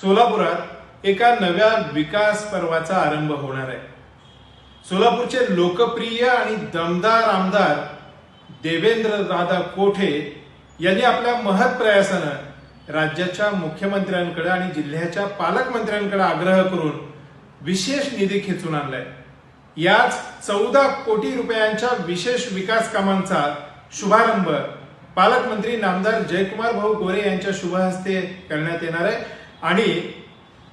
सोलापुरात एका नव्या विकास पर्वाचा आरंभ होणार आहे. सोलापूरचे लोकप्रिय आणि दमदार आमदार देवेंद्र दादा कोठे यांनी आपल्या महत् प्रयासानं राज्याच्या मुख्यमंत्र्यांकडे आणि जिल्ह्याच्या पालकमंत्र्यांकडे आग्रह करून विशेष निधी खेचून आणलाय. याच चौदा कोटी रुपयांच्या विशेष विकास कामांचा शुभारंभ पालकमंत्री नामदार जयकुमार भाऊ गोरे यांच्या शुभ हस्ते करण्यात येणार आहे. आणि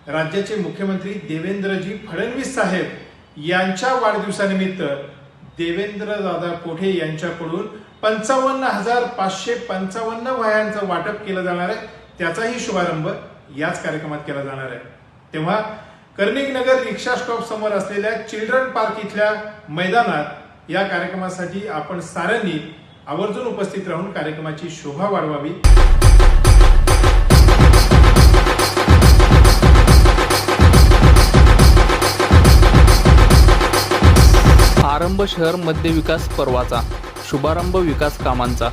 राज्याचे मुख्यमंत्री देवेंद्रजी फडणवीस साहेब यांच्या वाढदिवसानिमित्त देवेंद्र दादा कोठे यांच्याकडून पंचावन्न हजार पाचशे पंचावन्न वह्यांचं वाटप केलं जाणार आहे त्याचाही शुभारंभ याच कार्यक्रमात केला जाणार आहे. तेव्हा कर्णिक नगर रिक्षा स्टॉप समोर असलेल्या चिल्ड्रन पार्क इथल्या मैदानात या कार्यक्रमासाठी आपण साऱ्यांनी आवर्जून उपस्थित राहून कार्यक्रमाची शोभा वाढवावी. आरंभ शहर मध्य विकास पर्वाचा शुभारंभ विकास कामांचा.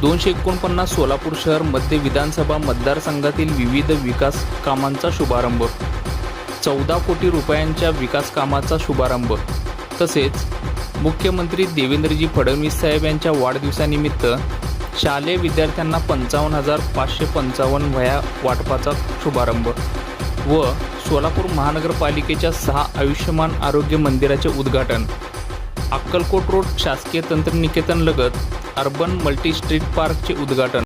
दोनशे एकोणपन्नास सोलापूर शहर मध्य विधानसभा मतदारसंघातील विविध विकास कामांचा शुभारंभ. चौदा कोटी रुपयांच्या विकास कामाचा शुभारंभ. तसेच मुख्यमंत्री देवेंद्रजी फडणवीस साहेब यांच्या वाढदिवसानिमित्त शालेय विद्यार्थ्यांना पंचावन्न हजार पाचशे पंचावन्न वया वाटपाचा शुभारंभ व सोलापूर महानगरपालिकेच्या सहा आयुष्यमान आरोग्य मंदिराचे उद्घाटन. अक्कलकोट रोड शासकीय तंत्रनिकेतन लगत अर्बन मल्टी स्ट्रीट पार्कचे उद्घाटन.